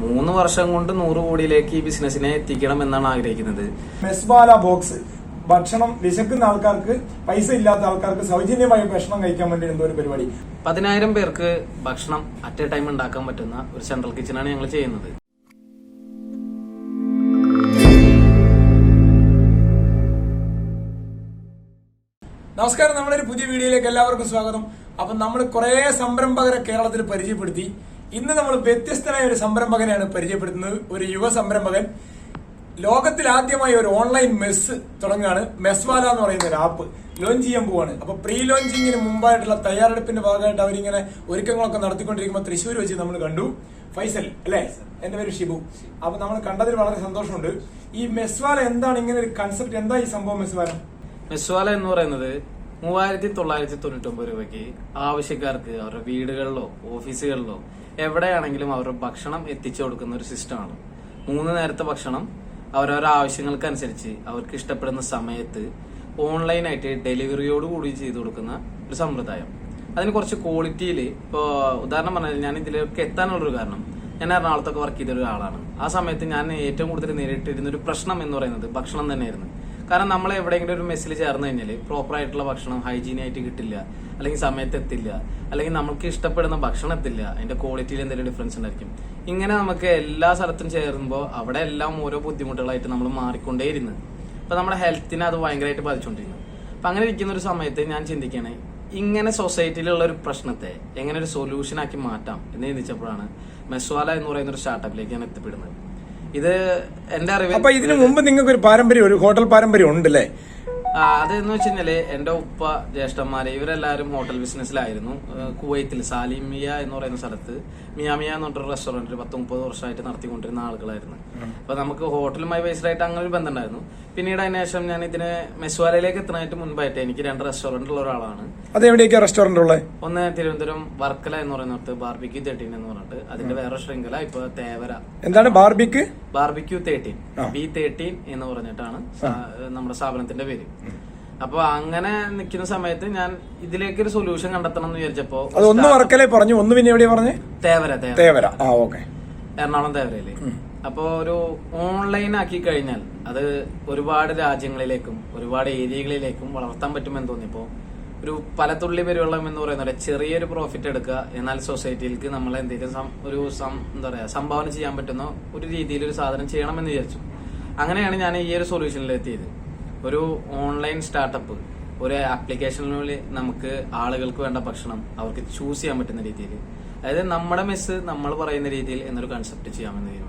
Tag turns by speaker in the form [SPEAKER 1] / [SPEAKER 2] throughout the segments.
[SPEAKER 1] മൂന്ന് വർഷം കൊണ്ട് നൂറ് കോടിയിലേക്ക് ഈ ബിസിനസിനെ എത്തിക്കണം എന്നാണ് ആഗ്രഹിക്കുന്നത്.
[SPEAKER 2] മെസ്ബാല ബോക്സ്. ഭക്ഷണം വിശക്കുന്ന ആൾക്കാർക്ക് പൈസ ഇല്ലാത്ത ആൾക്കാർക്ക് സൗജന്യമായി ഭക്ഷണം കഴിക്കാൻ വേണ്ടി എന്തോ ഒരു പരിപാടി.
[SPEAKER 1] പതിനായിരം പേർക്ക് ഭക്ഷണം അറ്റ് എ ടൈം ഉണ്ടാക്കാൻ പറ്റുന്ന ഒരു സെൻട്രൽ കിച്ചണാണ് ഞങ്ങൾ ചെയ്യുന്നത്.
[SPEAKER 2] നമസ്കാരം നമ്മുടെ ഒരു പുതിയ വീഡിയോയിലേക്ക് എല്ലാവർക്കും സ്വാഗതം. അപ്പൊ നമ്മൾ കുറെ സംരംഭകരെ കേരളത്തിൽ പരിചയപ്പെടുത്തി. ഇന്ന് നമ്മൾ വ്യത്യസ്തനായ ഒരു സംരംഭകനെയാണ് പരിചയപ്പെടുത്തുന്നത്. ഒരു യുവ സംരംഭകൻ. ലോകത്തിൽ ആദ്യമായി ഒരു ഓൺലൈൻ മെസ് തുടങ്ങുകയാണ്. മെസ്വാല എന്ന് പറയുന്ന ഒരു ആപ്പ്. ലോഞ്ച് ചെയ്യാൻ പോവാണ്. അപ്പൊ പ്രീ ലോഞ്ചിങ്ങിന് മുമ്പായിട്ടുള്ള തയ്യാറെടുപ്പിന്റെ ഭാഗമായിട്ട് അവരിങ്ങനെ ഒരുക്കങ്ങളൊക്കെ നടത്തിക്കൊണ്ടിരിക്കുമ്പോൾ തൃശ്ശൂർ വെച്ച് നമ്മൾ കണ്ടു. ഫൈസൽ അല്ലേ? എന്റെ പേര് ഷിബു. അപ്പൊ നമ്മൾ കണ്ടതിൽ വളരെ സന്തോഷമുണ്ട്. ഈ മെസ്വാല എന്താണ്? ഇങ്ങനെ ഒരു കൺസെപ്റ്റ് എന്താ ഈ സംഭവം മെസ്വാല
[SPEAKER 1] മെസ്വാല എന്ന് പറയുന്നത് മൂവായിരത്തി തൊള്ളായിരത്തി തൊണ്ണൂറ്റി ഒമ്പത് രൂപയ്ക്ക് ആവശ്യക്കാർക്ക് അവരുടെ വീടുകളിലോ ഓഫീസുകളിലോ എവിടെയാണെങ്കിലും അവരുടെ ഭക്ഷണം എത്തിച്ചു കൊടുക്കുന്ന ഒരു സിസ്റ്റമാണ് മൂന്ന് നേരത്തെ ഭക്ഷണം അവരവരുടെ ആവശ്യങ്ങൾക്കനുസരിച്ച് അവർക്ക് ഇഷ്ടപ്പെടുന്ന സമയത്ത് ഓൺലൈനായിട്ട് ഡെലിവറിയോട് കൂടി ചെയ്തു കൊടുക്കുന്ന ഒരു സമ്പ്രദായം. അതിന് കുറച്ച് ക്വാളിറ്റിയിൽ ഇപ്പോൾ ഉദാഹരണം പറഞ്ഞാൽ ഞാൻ ഇതിലേക്ക് എത്താനുള്ളൊരു കാരണം ഞാൻ എറണാകുളത്തൊക്കെ വർക്ക് ചെയ്ത ഒരാളാണ്. ആ സമയത്ത് ഞാൻ ഏറ്റവും കൂടുതൽ നേരിട്ടിരുന്ന ഒരു പ്രശ്നം എന്ന് പറയുന്നത് ഭക്ഷണം തന്നെയായിരുന്നു. കാരണം നമ്മൾ എവിടെയെങ്കിലും ഒരു മെസ്സിൽ ചേർന്ന് കഴിഞ്ഞാൽ പ്രോപ്പർ ആയിട്ടുള്ള ഭക്ഷണം ഹൈജീനി ആയിട്ട് കിട്ടില്ല അല്ലെങ്കിൽ സമയത്ത് എത്തില്ല അല്ലെങ്കിൽ നമുക്ക് ഇഷ്ടപ്പെടുന്ന ഭക്ഷണം എത്തില്ല അതിന്റെ ക്വാളിറ്റിയിൽ എന്തെങ്കിലും ഡിഫറൻസ് ഉണ്ടായിരിക്കും. ഇങ്ങനെ നമുക്ക് എല്ലാ സ്ഥലത്തും ചേരുമ്പോൾ അവിടെ എല്ലാം ഓരോ ബുദ്ധിമുട്ടുകളായിട്ട് നമ്മൾ മാറിക്കൊണ്ടേയിരുന്നു. അപ്പൊ നമ്മുടെ ഹെൽത്തിനെ അത് ഭയങ്കരമായിട്ട് ബാധിച്ചുകൊണ്ടിരുന്നു. അപ്പൊ അങ്ങനെ ഇരിക്കുന്ന ഒരു സമയത്ത് ഞാൻ ചിന്തിക്കുകയാണ് ഇങ്ങനെ സൊസൈറ്റിയിലുള്ള ഒരു പ്രശ്നത്തെ എങ്ങനെ ഒരു സൊല്യൂഷൻ ആക്കി മാറ്റാം എന്ന് ചിന്തിച്ചപ്പോഴാണ് മെസ്വാല എന്ന് പറയുന്ന ഒരു സ്റ്റാർട്ടപ്പിലേക്ക് ഞാൻ എത്തിപ്പെടുന്നത്. ഇത് എന്റെ അറിവ്
[SPEAKER 2] അപ്പൊ ഇതിനു മുമ്പ് നിങ്ങൾക്ക് ഒരു പാരമ്പര്യം ഒരു ഹോട്ടൽ പാരമ്പര്യം ഉണ്ടല്ലേ?
[SPEAKER 1] അതെന്ന് വെച്ച് കഴിഞ്ഞാൽ എന്റെ ഉപ്പ ജ്യേഷ്ഠന്മാരെ ഇവരെല്ലാരും ഹോട്ടൽ ബിസിനസ്സിലായിരുന്നു. കുവൈത്തിൽ സാലിമിയ എന്ന് പറയുന്ന സ്ഥലത്ത്. മിയാമിയ എന്ന് പറഞ്ഞൊരു റെസ്റ്റോറന്റ് പത്ത് മുപ്പത് വർഷമായിട്ട് നടത്തിക്കൊണ്ടിരുന്ന ആളുകളായിരുന്നു. അപ്പൊ നമുക്ക് ഹോട്ടലുമായി ബേസ്ഡ് ആയിട്ട് അങ്ങനെ ഒരു ബന്ധം ഉണ്ടായിരുന്നു പിന്നീട് അതിനുശേഷം ഞാൻ ഇതിന് മെസ്വാലയിലേക്ക് എത്തുന്നതിന് മുൻപായിട്ട് എനിക്ക് രണ്ട് റെസ്റ്റോറന്റ് ഉള്ള ഒരാളാണ്.
[SPEAKER 2] അത് എവിടെയൊക്കെ റെസ്റ്റോറന്റ് ഉള്ളത്
[SPEAKER 1] ഒന്ന് തിരുവനന്തപുരം വർക്കല എന്ന് പറയുന്നിടത്ത് ബാർബിക്യൂ തേർട്ടീൻ എന്ന് പറഞ്ഞിട്ട് അതിന്റെ വേറെ ശൃംഖല ഇപ്പൊ തേവര.
[SPEAKER 2] എന്താണ് barbecue
[SPEAKER 1] barbecue thirteen B thirteen എന്ന് പറഞ്ഞിട്ടാണ് നമ്മുടെ സ്ഥാപനത്തിന്റെ പേര്. അപ്പൊ അങ്ങനെ നിൽക്കുന്ന സമയത്ത് ഞാൻ ഇതിലേക്ക് ഒരു സൊല്യൂഷൻ കണ്ടെത്തണം എന്ന് വിചാരിച്ചപ്പോ
[SPEAKER 2] അത് ഒന്ന് വർക്കലേ പറഞ്ഞു ഒന്ന് പിന്നെ എവിടെയാ പറഞ്ഞു?
[SPEAKER 1] തേവര തേവര.
[SPEAKER 2] ആ ഓക്കെ
[SPEAKER 1] എറണാകുളം തേവരയിൽ. അപ്പോ ഒരു ഓൺലൈൻ ആക്കി കഴിഞ്ഞാൽ അത് ഒരുപാട് രാജ്യങ്ങളിലേക്കും ഒരുപാട് ഏരിയകളിലേക്കും വളർത്താൻ പറ്റുമെന്ന് തോന്നിയപ്പോ ഒരു പലതുള്ളി പെരുവെള്ളം എന്ന് പറയുന്ന പോലെ ചെറിയൊരു പ്രോഫിറ്റ് എടുക്കുക എന്നാൽ സൊസൈറ്റിയിലേക്ക് നമ്മൾ എന്തെങ്കിലും ഒരു എന്താ പറയാ സംഭാവന ചെയ്യാൻ പറ്റുന്ന ഒരു രീതിയിൽ ഒരു സാധനം ചെയ്യണമെന്ന് വിചാരിച്ചു. അങ്ങനെയാണ് ഞാൻ ഈ ഒരു സൊല്യൂഷനിൽ എത്തിയത്. ഒരു ഓൺലൈൻ സ്റ്റാർട്ടപ്പ് ഒരു ആപ്ലിക്കേഷനിലൂടെ നമുക്ക് ആളുകൾക്ക് വേണ്ട ഭക്ഷണം അവർക്ക് ചൂസ് ചെയ്യാൻ പറ്റുന്ന രീതിയിൽ. അതായത് നമ്മുടെ മെസ്സ് നമ്മൾ പറയുന്ന രീതിയിൽ എന്നൊരു കൺസെപ്റ്റ് ചെയ്യാമെന്ന് തീരുമാനിച്ചു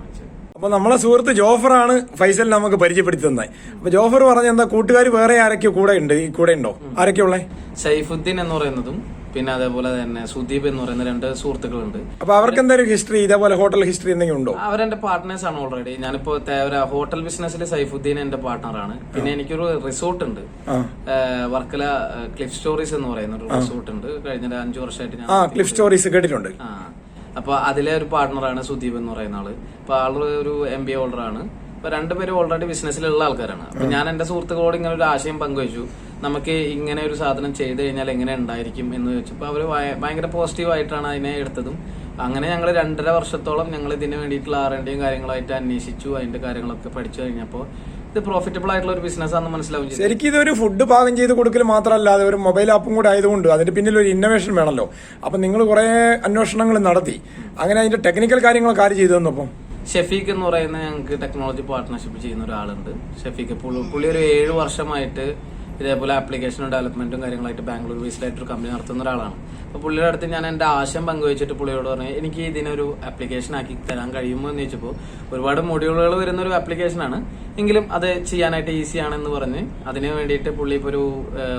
[SPEAKER 2] അപ്പൊ നമ്മളെ സുഹൃത്ത് ജോഫറാണ് ഫൈസൽ നമുക്ക് പരിചയപ്പെടുത്തി തന്നത്. അപ്പൊ ജോഫർ പറഞ്ഞ എന്താ കൂട്ടുകാർ വേറെ ആരൊക്കെ കൂടെ ഉണ്ട്? ഈ കൂടെ ഉണ്ടോ? ആരൊക്കെ ഉള്ളേ?
[SPEAKER 1] സൈഫുദ്ദീൻ എന്ന് പറയുന്നതും പിന്നെ അതേപോലെ തന്നെ സുദീപ് എന്ന് പറയുന്ന രണ്ട് സുഹൃത്തുക്കളുണ്ട്.
[SPEAKER 2] അപ്പൊ അവർക്ക് എന്തെങ്കിലും ഹിസ്റ്ററി ഇതേപോലെ ഹോട്ടൽ ഹിസ്റ്ററി എന്തെങ്കിലും ഉണ്ടോ?
[SPEAKER 1] അവരെന്റെ പാർട്ട്നേഴ്സ് ആണ് ഓൾറെഡി ഞാനിപ്പോ ഹോട്ടൽ ബിസിനസ്സിൽ സൈഫുദ്ദീൻ എന്റെ പാർട്ട്ണറാണ് പിന്നെ എനിക്കൊരു റിസോർട്ട് ഉണ്ട്. വർക്കല ക്ലിഫ് സ്റ്റോറീസ് എന്ന് പറയുന്ന ഒരു റിസോർട്ട് ഉണ്ട്. കഴിഞ്ഞ അഞ്ചു വർഷമായിട്ട് ഞാൻ
[SPEAKER 2] ആ ക്ലിഫ് സ്റ്റോറീസ് കേട്ടിട്ടുണ്ട്.
[SPEAKER 1] ആ അപ്പൊ അതിലെ ഒരു പാർട്ണറാണ് സുദീപ് എന്ന് പറയുന്ന ആൾ. അപ്പൊ ആൾ ഒരു എം ബി ഹോൾഡർ ആണ്. അപ്പൊ രണ്ടുപേരും ഓൾറെഡി ബിസിനസ്സിലുള്ള ആൾക്കാരാണ്. അപ്പൊ ഞാൻ എന്റെ സുഹൃത്തുക്കളോട് ഇങ്ങനെ ഒരു ആശയം പങ്കുവച്ചു. നമുക്ക് ഇങ്ങനെ ഒരു സാധനം ചെയ്തു കഴിഞ്ഞാൽ എങ്ങനെ ഉണ്ടായിരിക്കും? എന്ന് ചോദിച്ചപ്പോ അവർ ഭയ- ഭയങ്കര പോസിറ്റീവ് ആയിട്ടാണ് അതിനെ എടുത്തതും. അങ്ങനെ ഞങ്ങൾ രണ്ടര വർഷത്തോളം ഞങ്ങൾ ഇതിന് വേണ്ടിയിട്ടുള്ള ആറേണ്ടിയും കാര്യങ്ങളായിട്ട് അന്വേഷിച്ചു. അതിന്റെ കാര്യങ്ങളൊക്കെ പഠിച്ചു കഴിഞ്ഞപ്പോൾ ഇത് പ്രോഫിറ്റബിൾ ആയിട്ടുള്ള ഒരു ബിസിനസ് ആണെന്ന് മനസ്സിലാവും
[SPEAKER 2] ശരിക്കും ഇതൊരു ഫുഡ് പാകം ചെയ്ത് കൊടുക്കൽ മാത്രമല്ലാതെ ഒരു മൊബൈൽ ആപ്പും കൂടെ ആയതുകൊണ്ട് അതിന്റെ പിന്നിൽ ഒരു ഇന്നോവേഷൻ വേണമല്ലോ അപ്പൊ നിങ്ങൾ കുറെ അന്വേഷണങ്ങൾ നടത്തി. അങ്ങനെ അതിന്റെ ടെക്നിക്കൽ കാര്യങ്ങളൊക്കെ ആര് ചെയ്തു തന്നപ്പം
[SPEAKER 1] ഷെഫീഖ് എന്ന് പറയുന്ന ഞങ്ങൾക്ക് ടെക്നോളജി പാർട്ട്ണർഷിപ്പ് ചെയ്യുന്ന ഒരാളുണ്ട്. ഷെഫീഖ് പുള്ളി ഒരു ഏഴ് വർഷമായിട്ട് ഇതേപോലെ ആപ്ലിക്കേഷനും ഡെവലപ്മെന്റും കാര്യങ്ങളായിട്ട് ബാംഗ്ലൂർ ബേസ്ഡായിട്ട് ഒരു കമ്പനി നടത്തുന്ന ഒരാളാണ്. അപ്പോൾ പുള്ളിയുടെ അടുത്ത് ഞാൻ എന്റെ ആശയം പങ്കുവച്ചിട്ട് പുള്ളിയോട് പറഞ്ഞു എനിക്ക് ഇതിനൊരു ആപ്ലിക്കേഷൻ ആക്കി തരാൻ കഴിയുമോ? എന്ന് ചോദിച്ചപ്പോൾ ഒരുപാട് മൊഡ്യൂളുകൾ വരുന്ന ഒരു ആപ്ലിക്കേഷൻ ആണ്. എങ്കിലും അത് ചെയ്യാനായിട്ട് ഈസി ആണെന്ന് പറഞ്ഞ് അതിന് വേണ്ടിയിട്ട് പുള്ളി ഇപ്പോൾ ഒരു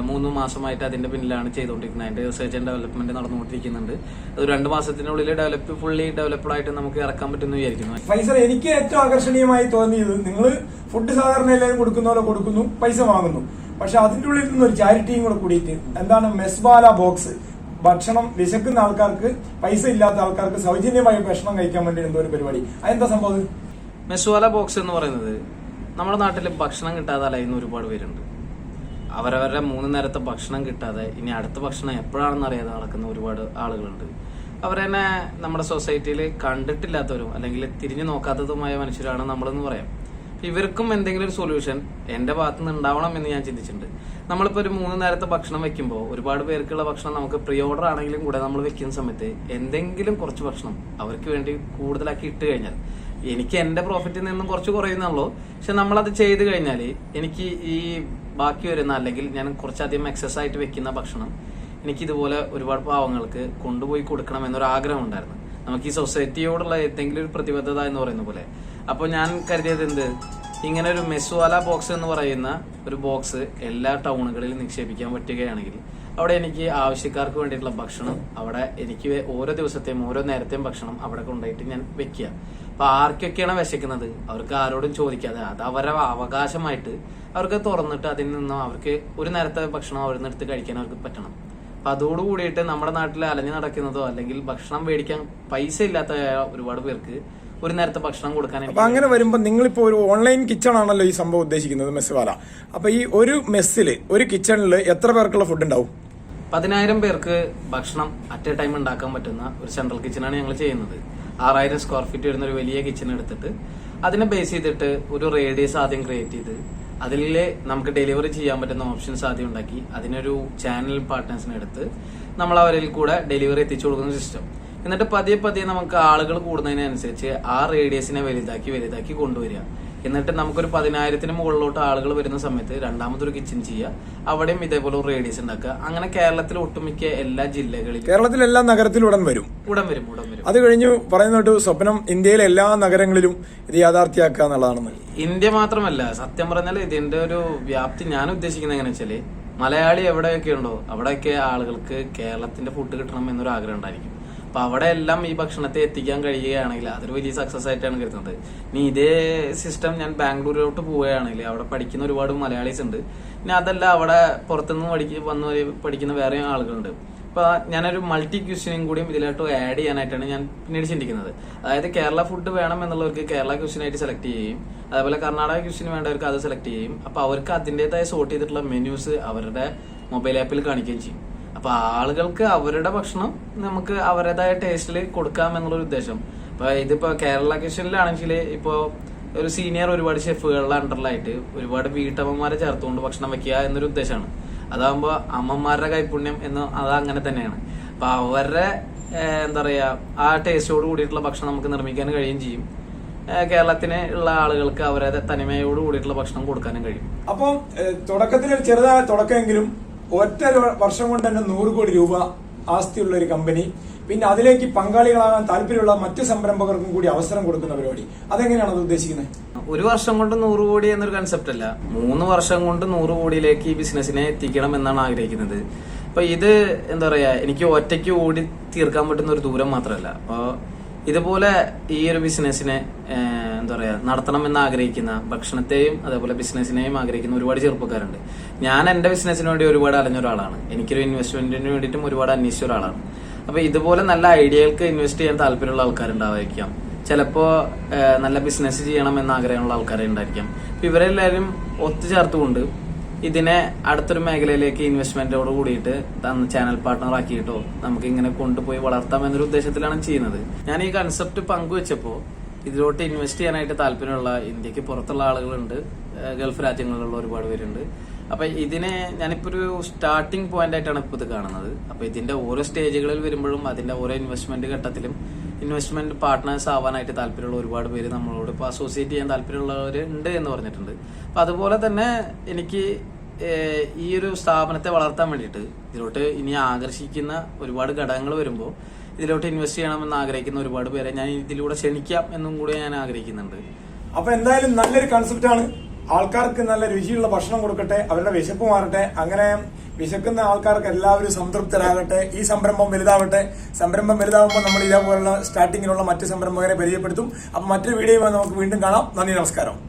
[SPEAKER 1] മൂന്ന് മാസമായിട്ട് അതിന്റെ പിന്നിലാണ് ചെയ്തുകൊണ്ടിരിക്കുന്നത്. അതിന്റെ റിസർച്ച് ആൻഡ് ഡെവലപ്മെന്റ് നടന്നുകൊണ്ടിരിക്കുന്നുണ്ട്. അത് രണ്ട് മാസത്തിനുള്ളിൽ ഡെവലപ്പ് ഫുള്ളി ഡെവലപ്ഡ് ആയിട്ട് നമുക്ക് ഇറക്കാൻ പറ്റുമെന്ന് വിചാരിക്കുന്നു.
[SPEAKER 2] ഫൈസൽ എനിക്ക് ഏറ്റവും ആകർഷണീയമായി തോന്നിയത് നിങ്ങൾ ഫുഡ് സാധാരണ എല്ലാവരും കൊടുക്കുന്ന പോലെ കൊടുക്കുന്നു പൈസ വാങ്ങുന്നു. പക്ഷെ അതിന്റെ ഉള്ളിൽ നിന്ന് ഒരു ചാരിറ്റിയും കൂടെ കൂടിയിട്ട് എന്താണ് മെസ്ബാല ബോക്സ് ഭക്ഷണം വിശക്കുന്ന ആൾക്കാർക്ക് പൈസ ഇല്ലാത്ത ആൾക്കാർക്ക് സൗജന്യമായി ഭക്ഷണം കഴിക്കാൻ വേണ്ടി എന്തോ ഒരു പരിപാടി. അതെന്താ സംഭവം
[SPEAKER 1] മെസ്വാല ബോക്സ് എന്ന് പറയുന്നത് നമ്മുടെ നാട്ടിൽ ഭക്ഷണം കിട്ടാതെ അലയുന്ന ഒരുപാട് പേരുണ്ട്. അവരവരുടെ മൂന്ന് നേരത്തെ ഭക്ഷണം കിട്ടാതെ ഇനി അടുത്ത ഭക്ഷണം എപ്പോഴാണെന്ന് അറിയാതെ നടക്കുന്ന ഒരുപാട് ആളുകളുണ്ട്. അവരെന്നെ നമ്മുടെ സൊസൈറ്റിയിൽ കണ്ടിട്ടില്ലാത്തവരും അല്ലെങ്കിൽ തിരിഞ്ഞു നോക്കാത്തതുമായ മനുഷ്യരാണ് നമ്മളെന്ന് പറയാം. ഇവർക്കും എന്തെങ്കിലും ഒരു സൊല്യൂഷൻ എന്റെ ഭാഗത്ത് നിന്ന് ഉണ്ടാവണം എന്ന് ഞാൻ ചിന്തിച്ചിട്ടുണ്ട്. നമ്മളിപ്പോൾ ഒരു മൂന്ന് നേരത്തെ ഭക്ഷണം വെക്കുമ്പോൾ ഒരുപാട് പേർക്കുള്ള ഭക്ഷണം നമുക്ക് പ്രീ ഓർഡർ ആണെങ്കിലും കൂടെ നമ്മൾ വെക്കുന്ന സമയത്ത് എന്തെങ്കിലും കുറച്ച് ഭക്ഷണം അവർക്ക് വേണ്ടി കൂടുതലാക്കി ഇട്ട് കഴിഞ്ഞാൽ എനിക്ക് എന്റെ പ്രോഫിറ്റിൽ നിന്നും കുറച്ച് കുറയുന്നുള്ളൂ പക്ഷെ നമ്മളത് ചെയ്ത് കഴിഞ്ഞാൽ എനിക്ക് ഈ ബാക്കി വരുന്ന അല്ലെങ്കിൽ ഞാൻ കുറച്ചധികം എക്സസ് ആയിട്ട് വെക്കുന്ന ഭക്ഷണം എനിക്ക് ഇതുപോലെ ഒരുപാട് പാവങ്ങൾക്ക് കൊണ്ടുപോയി കൊടുക്കണം എന്നൊരു ആഗ്രഹം ഉണ്ടായിരുന്നു. നമുക്ക് ഈ സൊസൈറ്റിയോടുള്ള എന്തെങ്കിലും ഒരു പ്രതിബദ്ധത എന്ന് പറയുന്ന പോലെ. അപ്പോൾ ഞാൻ കരുതിയത് എന്ത്? ഇങ്ങനെ ഒരു മെസ്വാല ബോക്സ് എന്ന് പറയുന്ന ഒരു ബോക്സ് എല്ലാ ടൗണുകളിലും നിക്ഷേപിക്കാൻ പറ്റുകയാണെങ്കിൽ അവിടെ എനിക്ക് ആവശ്യക്കാർക്ക് വേണ്ടിയിട്ടുള്ള ഭക്ഷണം അവിടെ എനിക്ക് ഓരോ ദിവസത്തെയും ഓരോ നേരത്തെയും ഭക്ഷണം അവിടെ കൊണ്ടുപോയിട്ട് ഞാൻ വെക്കുക. അപ്പൊ ആർക്കൊക്കെയാണ് വിശക്കുന്നത്? അവർക്ക് ആരോടും ചോദിക്കാതെ അത് അവരുടെ അവകാശമായിട്ട് അവർക്ക് തുറന്നിട്ട് അതിൽ നിന്നും അവർക്ക് ഒരു നേരത്തെ ഭക്ഷണം അവിടെ നിന്ന് എടുത്ത് കഴിക്കാൻ അവർക്ക് പറ്റണം. അപ്പൊ അതോട് കൂടിയിട്ട് നമ്മുടെ നാട്ടിൽ അലഞ്ഞു നടക്കുന്നതോ അല്ലെങ്കിൽ ഭക്ഷണം മേടിക്കാൻ പൈസ ഇല്ലാത്ത ഒരുപാട് പേർക്ക് ഒരു നേരത്തെ ഭക്ഷണം കൊടുക്കാൻ
[SPEAKER 2] അപ്പൊ അങ്ങനെ വരുമ്പോ നിങ്ങളിപ്പോ ഒരു ഓൺലൈൻ കിച്ചൺ ആണല്ലോ ഈ സംഭവം ഉദ്ദേശിക്കുന്നത് മെസ്സുവാല അപ്പൊ ഈ ഒരു മെസ്സിൽ ഒരു കിച്ചണിൽ എത്ര പേർക്കുള്ള ഫുഡ് ഉണ്ടാവും?
[SPEAKER 1] പതിനായിരം പേർക്ക് ഭക്ഷണം അറ്റ് എ ടൈം ഉണ്ടാക്കാൻ പറ്റുന്ന ഒരു സെൻട്രൽ കിച്ചണാണ് ഞങ്ങൾ ചെയ്യുന്നത്. ആറായിരം സ്ക്വയർ ഫീറ്റ് വരുന്ന ഒരു വലിയ കിച്ചൺ എടുത്തിട്ട് അതിനെ ബേസ് ചെയ്തിട്ട് ഒരു റേഡിയസ് ആദ്യം ക്രിയേറ്റ് ചെയ്ത് അതിൽ നമുക്ക് ഡെലിവറി ചെയ്യാൻ പറ്റുന്ന ഓപ്ഷൻസ് ആദ്യം ഉണ്ടാക്കി. അതിനൊരു ചാനൽ പാർട്ട്നേഴ്സിനെ എടുത്ത് നമ്മൾ അവരിൽ കൂടെ ഡെലിവറി എത്തിച്ചു കൊടുക്കുന്ന സിസ്റ്റം എന്നിട്ട് പതിയെ പതിയെ നമുക്ക് ആളുകൾ കൂടുന്നതിനനുസരിച്ച് ആ റേഡിയസിനെ വലുതാക്കി വലുതാക്കി കൊണ്ടുവരിക. എന്നിട്ട് നമുക്കൊരു പതിനായിരത്തിന് മുകളിലോട്ട് ആളുകൾ വരുന്ന സമയത്ത് രണ്ടാമതൊരു കിച്ചൺ ചെയ്യുക. അവിടെയും ഇതേപോലെ ഒരു റേഡിയസ് ഉണ്ടാക്കുക. അങ്ങനെ കേരളത്തിൽ ഒട്ടുമിക്ക എല്ലാ ജില്ലകളിലും
[SPEAKER 2] കേരളത്തിലെ എല്ലാ നഗരത്തിലും ഉടൻ വരും.
[SPEAKER 1] ഉടൻ വരും ഉടൻ വരും.
[SPEAKER 2] അത് കഴിഞ്ഞു പറയുന്നോട്ട് സ്വപ്നം ഇന്ത്യയിലെ എല്ലാ നഗരങ്ങളിലും ഇത് യാഥാർത്ഥ്യമാക്കുക എന്നുള്ളതാണ്
[SPEAKER 1] ഇന്ത്യ മാത്രമല്ല സത്യം പറഞ്ഞാൽ ഇതിന്റെ ഒരു വ്യാപ്തി ഞാൻ ഉദ്ദേശിക്കുന്നത് എങ്ങനെ വെച്ചാൽ മലയാളി എവിടെയൊക്കെ ഉണ്ടോ അവിടെയൊക്കെ ആളുകൾക്ക് കേരളത്തിന്റെ ഫുഡ് കിട്ടണം എന്നൊരു ആഗ്രഹം ഉണ്ടായിരിക്കും. അപ്പൊ അവിടെ എല്ലാം ഈ ഭക്ഷണത്തെ എത്തിക്കാൻ കഴിയുകയാണെങ്കിൽ അതൊരു വലിയ സക്സസ് ആയിട്ടാണ് കരുതുന്നത്. ഇനി ഇതേ സിസ്റ്റം ഞാൻ ബാംഗ്ലൂരിലോട്ട് പോവുകയാണെങ്കിൽ അവിടെ പഠിക്കുന്ന ഒരുപാട് മലയാളീസ് ഉണ്ട്. ഇനി അതല്ല അവിടെ പുറത്തുനിന്ന് പഠിക്ക വന്ന് പഠിക്കുന്ന വേറെ ആളുകളുണ്ട്. അപ്പൊ ഞാനൊരു മൾട്ടി ക്യൂസിനും കൂടി ഇതിലോട്ട് ആഡ് ചെയ്യാനായിട്ടാണ് ഞാൻ പിന്നീട് ചിന്തിക്കുന്നത്. അതായത് കേരള ഫുഡ് വേണം എന്നുള്ളവർക്ക് കേരള ക്യൂസിനായിട്ട് സെലക്ട് ചെയ്യും അതേപോലെ കർണാടക ക്യൂസിന് വേണ്ടവർക്ക് അത് സെലക്ട് ചെയ്യും അപ്പൊ അവർക്ക് അതിന്റെതായ സോർട്ട് ചെയ്തിട്ടുള്ള മെനുസ് അവരുടെ മൊബൈൽ ആപ്പിൽ കാണിക്കുകയും ചെയ്യും. അപ്പൊ ആളുകൾക്ക് അവരുടെ ഭക്ഷണം നമുക്ക് അവരുടേതായ ടേസ്റ്റിൽ കൊടുക്കാം എന്നുള്ളൊരു ഉദ്ദേശം. അപ്പൊ ഇതിപ്പോ കേരള കിച്ചണിലാണെങ്കിൽ ഇപ്പോ ഒരു സീനിയർ ഒരുപാട് ഷെഫുകളുടെ അണ്ടറിലായിട്ട് ഒരുപാട് വീട്ടമ്മമാരെ ചേർത്തുകൊണ്ട് ഭക്ഷണം വെക്കുക എന്നൊരു ഉദ്ദേശമാണ് അതാകുമ്പോ അമ്മമാരുടെ കൈപുണ്യം എന്ന് അത് അങ്ങനെ തന്നെയാണ്. അപ്പൊ അവരുടെ എന്താ പറയാ ആ ടേസ്റ്റോട് കൂടിയിട്ടുള്ള ഭക്ഷണം നമുക്ക് നിർമ്മിക്കാൻ കഴിയുകയും ചെയ്യും. കേരളത്തിന് ഉള്ള ആളുകൾക്ക് അവരുടെ തനിമയോട് കൂടിയിട്ടുള്ള ഭക്ഷണം കൊടുക്കാനും കഴിയും.
[SPEAKER 2] അപ്പം തുടക്കത്തിൽ ചെറുതായ തുടക്കമെങ്കിലും ഒറ്റ വർഷം കൊണ്ട് തന്നെ നൂറ് കോടി രൂപ ആസ്തിയുള്ള ഒരു കമ്പനി. പിന്നെ അതിലേക്ക് പങ്കാളികളാകാൻ താല്പര്യമുള്ള മറ്റു സംരംഭകർക്കും കൂടി അവസരം കൊടുക്കുന്ന പരിപാടി. അതെങ്ങനെയാണ് അത് ഉദ്ദേശിക്കുന്നത്?
[SPEAKER 1] ഒരു വർഷം കൊണ്ട് നൂറ് കോടി എന്നൊരു കൺസെപ്റ്റ് അല്ല. മൂന്ന് വർഷം കൊണ്ട് നൂറ് കോടിയിലേക്ക് ഈ ബിസിനസിനെ എത്തിക്കണം എന്നാണ് ആഗ്രഹിക്കുന്നത്. അപ്പൊ ഇത് എന്താ പറയാ എനിക്ക് ഒറ്റയ്ക്ക് ഓടി തീർക്കാൻ പറ്റുന്ന ഒരു ദൂരം മാത്രമല്ല. അപ്പൊ ഇതുപോലെ ഈ ഒരു ബിസിനസ്സിനെ എന്താ പറയാ നടത്തണം എന്ന് ആഗ്രഹിക്കുന്ന ഭക്ഷണത്തെയും അതേപോലെ ബിസിനസ്സിനെയും ആഗ്രഹിക്കുന്ന ഒരുപാട് ചെറുപ്പക്കാരുണ്ട്. ഞാൻ എന്റെ ബിസിനസ്സിന് വേണ്ടി ഒരുപാട് അലഞ്ഞ ഒരാളാണ്. എനിക്കൊരു ഇൻവെസ്റ്റ്മെന്റിന് വേണ്ടിയിട്ടും ഒരുപാട് അന്വേഷിച്ച ഒരാളാണ്. അപ്പൊ ഇതുപോലെ നല്ല ഐഡിയകൾക്ക് ഇൻവെസ്റ്റ് ചെയ്യാൻ താല്പര്യമുള്ള ആൾക്കാരുണ്ടാവായിരിക്കാം. ചിലപ്പോ നല്ല ബിസിനസ് ചെയ്യണം എന്ന ആഗ്രഹമുള്ള ആൾക്കാരെ ഉണ്ടായിരിക്കാം. ഇവരെല്ലാവരും ഒത്തുചേർത്തുകൊണ്ട് ഇതിനെ അടുത്തൊരു മേഖലയിലേക്ക് ഇൻവെസ്റ്റ്മെന്റോട് കൂടിയിട്ട് തന്ന ചാനൽ പാർട്ട്ണർ ആക്കിയിട്ടോ നമുക്ക് ഇങ്ങനെ കൊണ്ടുപോയി വളർത്താം എന്നൊരു ഉദ്ദേശത്തിലാണ് ചെയ്യുന്നത്. ഞാൻ ഈ കൺസെപ്റ്റ് പങ്കുവെച്ചപ്പോൾ ഇതിലോട്ട് ഇൻവെസ്റ്റ് ചെയ്യാനായിട്ട് താല്പര്യമുള്ള ഇന്ത്യയ്ക്ക് പുറത്തുള്ള ആളുകളുണ്ട് ഗൾഫ് രാജ്യങ്ങളിലുള്ള ഒരുപാട് പേരുണ്ട്. അപ്പൊ ഇതിനെ ഞാനിപ്പോ ഒരു സ്റ്റാർട്ടിംഗ് പോയിന്റ് ആയിട്ടാണ് ഇപ്പൊ ഇത് കാണുന്നത്. അപ്പൊ ഇതിന്റെ ഓരോ സ്റ്റേജുകളിൽ വരുമ്പോഴും അതിന്റെ ഓരോ ഇൻവെസ്റ്റ്മെന്റ് ഘട്ടത്തിലും ഇൻവെസ്റ്റ്മെന്റ് പാർട്ട്നേഴ്സ് ആവാനായിട്ട് താല്പര്യമുള്ള ഒരുപാട് പേര് നമ്മളോട് ഇപ്പൊ അസോസിയേറ്റ് ചെയ്യാൻ താല്പര്യമുള്ളവർ ഉണ്ട് എന്ന് പറഞ്ഞിട്ടുണ്ട്. അപ്പൊ അതുപോലെ തന്നെ എനിക്ക് ഈ ഒരു സ്ഥാപനത്തെ വളർത്താൻ വേണ്ടിയിട്ട് ഇതിലോട്ട് ഇനി ആകർഷിക്കുന്ന ഒരുപാട് ഘടകങ്ങൾ വരുമ്പോൾ ഇതിലോട്ട് ഇൻവെസ്റ്റ് ചെയ്യണമെന്ന് ആഗ്രഹിക്കുന്ന ഒരുപാട് പേരെ ഞാൻ ഇതിലൂടെ ക്ഷണിക്കാം എന്നും കൂടി ഞാൻ ആഗ്രഹിക്കുന്നുണ്ട്.
[SPEAKER 2] അപ്പൊ എന്തായാലും നല്ലൊരു കൺസെപ്റ്റ് ആണ്. ആൾക്കാർക്ക് നല്ല രുചിയുള്ള ഭക്ഷണം കൊടുക്കട്ടെ അവരുടെ വിശപ്പ് മാറട്ടെ അങ്ങനെ വിശക്കുന്ന ആൾക്കാർക്ക് എല്ലാവരും സംതൃപ്തരാകട്ടെ. ഈ സംരംഭം വലുതാവട്ടെ. സംരംഭം വലുതാവുമ്പോൾ നമ്മൾ ഇതേപോലുള്ള സ്റ്റാർട്ടിങ്ങിലുള്ള മറ്റ് സംരംഭകരെ പരിചയപ്പെടുത്തും. അപ്പൊ മറ്റൊരു വീഡിയോ നമുക്ക് വീണ്ടും കാണാം. നന്ദി നമസ്കാരം.